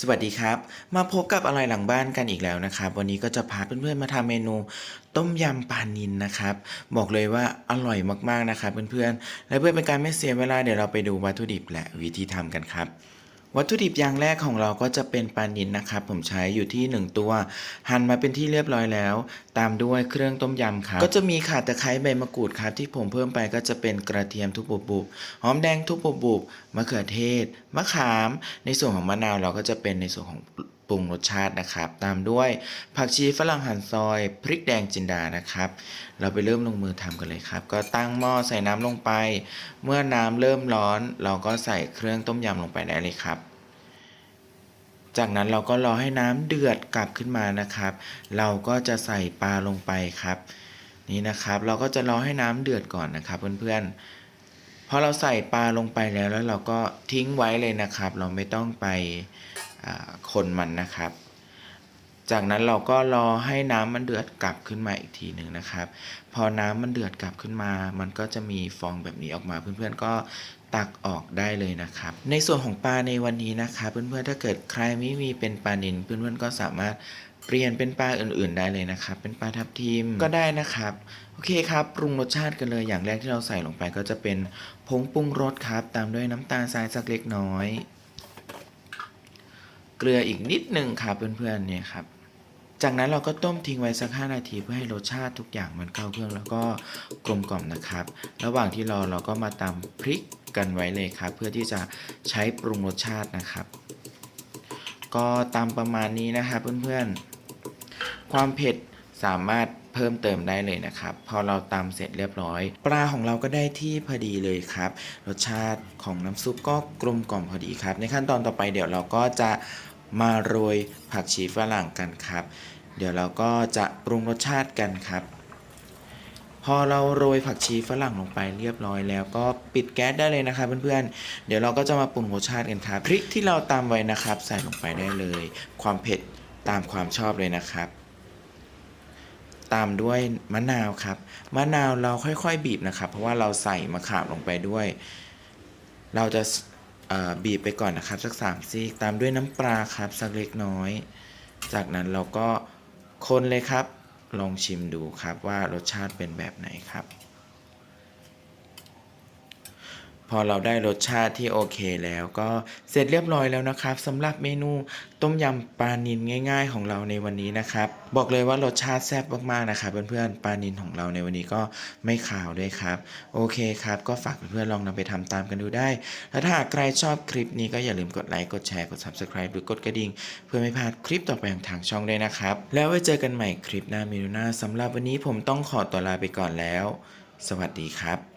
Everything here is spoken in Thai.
สวัสดีครับ มาพบกับอะไรหลังบ้านกันอีกแล้วนะครับ วันนี้ก็จะพาเพื่อนๆมาทำเมนูต้มยำปลานินนะครับ บอกเลยว่าอร่อยมากๆนะครับเพื่อนๆและเพื่อเป็นการไม่เสียเวลาเดี๋ยวเราไปดูวัตถุดิบและวิธีทำกันครับ วัตถุดิบอย่างแรกของเราก็จะเป็นปลานิลนะครับ ผมใช้อยู่ที่ 1 ตัว หั่นมาเป็นที่เรียบร้อยแล้ว ตามด้วยเครื่องต้มยำครับก็จะมีข่าตะไคร้ใบมะกรูดครับที่ผมเพิ่มไปก็จะเป็นกระเทียมทุบบุบหอมแดงทุบบุบมะเขือเทศมะขาม ในส่วนของมะนาวเราก็จะเป็นในส่วนของ ปรุงรสชาตินะครับ ตามด้วยผักชีฝรั่งหั่นซอย พริกแดงจินดานะครับ เราไปเริ่มลงมือทำกันเลยครับ ก็ตั้งหม้อใส่น้ำลงไป เมื่อน้ำเริ่มร้อน เราก็ใส่เครื่องต้มยำลงไปได้เลยครับจากนั้นเราก็รอให้น้ำเดือดกลับขึ้นมานะครับ เราก็จะใส่ปลาลงไปครับ นี่นะครับ เราก็จะรอให้น้ำเดือดก่อนนะครับ เพื่อนๆ พอเราใส่ปลาลงไปแล้วแล้วเราก็ทิ้งไว้เลยนะครับ เราไม่ต้องไปคนมันนะครับ จากนั้นเราก็รอให้น้ำมันเดือดกลับขึ้นมาอีกทีหนึ่งนะครับ พอน้ำมันเดือดกลับขึ้นมา มันก็จะมีฟองแบบนี้ออกมา เพื่อนๆก็ ตักออกได้เลยนะครับ ในส่วนของปลาในวันนี้นะครับเพื่อนๆถ้าเกิดใครไม่มีเป็นปลานิลเพื่อนๆก็สามารถเปลี่ยนเป็นปลาอื่นๆได้เลยนะครับ เป็นปลาทับทิมก็ได้นะครับ โอเคครับ ปรุงรสชาติกันเลย อย่างแรกที่เราใส่ลงไปก็จะเป็นผงปรุงรสครับ ตามด้วยน้ำตาลทรายสักเล็กน้อย เกลืออีกนิดหนึ่งครับเพื่อนๆเนี่ยครับ จากนั้นเราก็ต้มทิ้งไว้สัก 5 นาทีเพื่อให้รสชาติทุกอย่างมันเข้าเครื่องแล้วก็กลมกล่อมนะครับ ระหว่างที่รอเราก็มาตำพริก กันไว้เลยครับ เพื่อที่จะใช้ปรุงรสชาตินะครับ ก็ตามประมาณนี้นะครับเพื่อนๆ ความเผ็ดสามารถเพิ่มเติมได้เลยนะครับ พอเราตำเสร็จเรียบร้อย ปลาของเราก็ได้ที่พอดีเลยครับ รสชาติของน้ำซุปก็กลมกล่อมพอดีครับ ในขั้นตอนต่อไปเดี๋ยวเราก็จะมาโรยผักชีฝรั่งกันครับ เดี๋ยวเราก็จะปรุงรสชาติกันครับ พอเราโรยผักชีฝรั่งลงไปเรียบร้อยแล้วก็ปิดแก๊สได้เลยนะครับเพื่อนๆ เดี๋ยวเราก็จะมาปรุงรสชาติกันครับพริกที่เราตามไว้นะครับใส่ลงไปได้เลย ความเผ็ดตามความชอบเลยนะครับตามด้วยมะนาวครับ มะนาวเราค่อยๆบีบนะครับ เพราะว่าเราใส่มะขามลงไปด้วย เราจะบีบไปก่อนนะครับสักสามซีกตามด้วยน้ำปลาครับสักเล็กน้อย จากนั้นเราก็คนเลยครับ ลองชิมดูครับว่ารสชาติเป็นแบบไหนครับ พอเราได้รสชาติที่โอเคแล้วก็เสร็จเรียบร้อยแล้วนะครับสำหรับเมนูต้มยำปลานิลง่าย ๆ ของเราในวันนี้นะครับ บอกเลยว่ารสชาติแซ่บมากๆนะครับเพื่อนๆปลานิลของเราในวันนี้ก็ไม่ขาวด้วยครับ โอเคครับ ก็ฝากเพื่อนๆลองนำไปทำตามกันดูได้ และถ้าหากใครชอบคลิปนี้ก็อย่าลืมกดไลค์กดแชร์กด subscribe หรือกดกระดิ่ง เพื่อไม่พลาดคลิปต่อไปของทางช่องด้วยนะครับ แล้วไว้เจอกันใหม่คลิปหน้าเมนูหน้าสำหรับวันนี้ผมต้องขอตัวลาไปก่อนแล้ว สวัสดีครับ